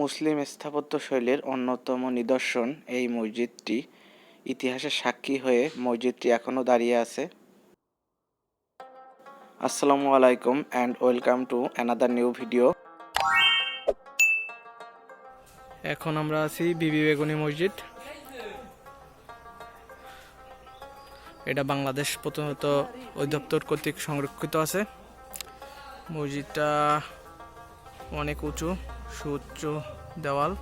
মুসলিম স্থাপত্যশৈলীর অন্যতম নিদর্শন এই মসজিদটি। ইতিহাসের সাক্ষী হয়ে মসজিদটি এখনও দাঁড়িয়ে আছে। আসসালামু আলাইকুম and welcome to another new video এখন আমরা আছি বিবি বেগুনি মসজিদ। এটা বাংলাদেশ প্রথমত অধিদপ্তর কর্তৃক সংরক্ষিত আছে। মসজিদটা অনেক উঁচু। সুউচ্চ দেওয়াল।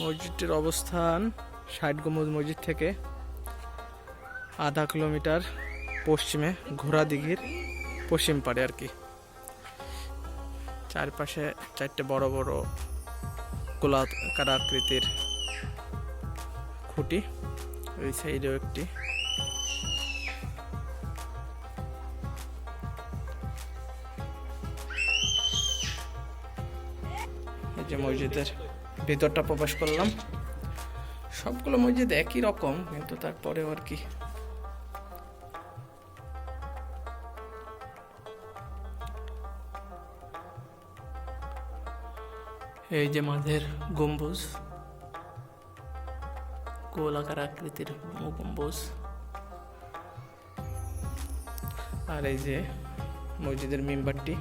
মসজিদটির অবস্থান ষাট গম্বুজ মসজিদ থেকে আধা কিলোমিটার পশ্চিমে ঘোড়া দিঘির পশ্চিম পাড়ে আর কি। চারপাশে চারটে বড় বড় গোলাকার আকৃতির খুঁটি, ওই সাইডেও একটি যে মসজিদের ভিতরটা প্রবেশ করলাম। সবগুলো মসজিদ একই রকম, কিন্তু তারপরেও আর কি। এই যে মাঝের গম্বুজ, গোলাকার আকৃতির গম্বুজ। আর এই যে মসজিদের মেম্বারটি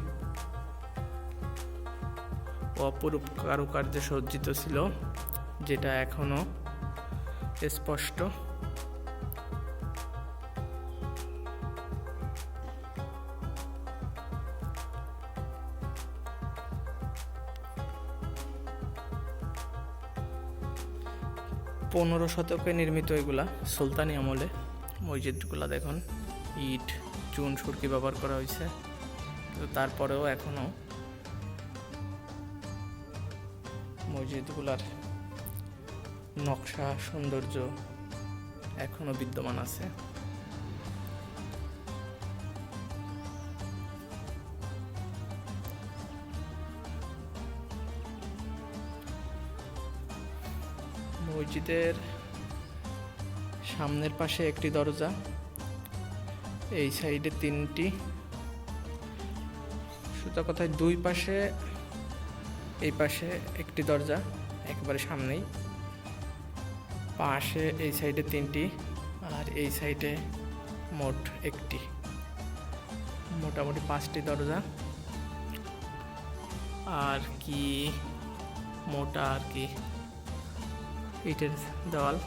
অপরূপ কারুকার্যে সজ্জিত ছিল, যেটা এখনও স্পষ্ট। পনেরো শতকে নির্মিত এগুলা, সুলতানি আমলে, মসজিদগুলা দেখুন, ইট, চুন, সুরকি ব্যবহার করা হয়েছে। তো তারপরেও এখনও মসজিদগুলার নকশা, সৌন্দর্য এখনও বিদ্যমান আছে। মসজিদের সামনের পাশে একটি দরজা, এই সাইডে তিনটি। সুতা কথায় দুই পাশে এই পাশে একটি দরজা, একেবারে সামনেই। পাশে এই সাইডে তিনটি আর এই সাইডে মোট একটি। মোটামুটি পাঁচটি দরজা। আর কি মোটা আর কি ইটের দেওয়াল।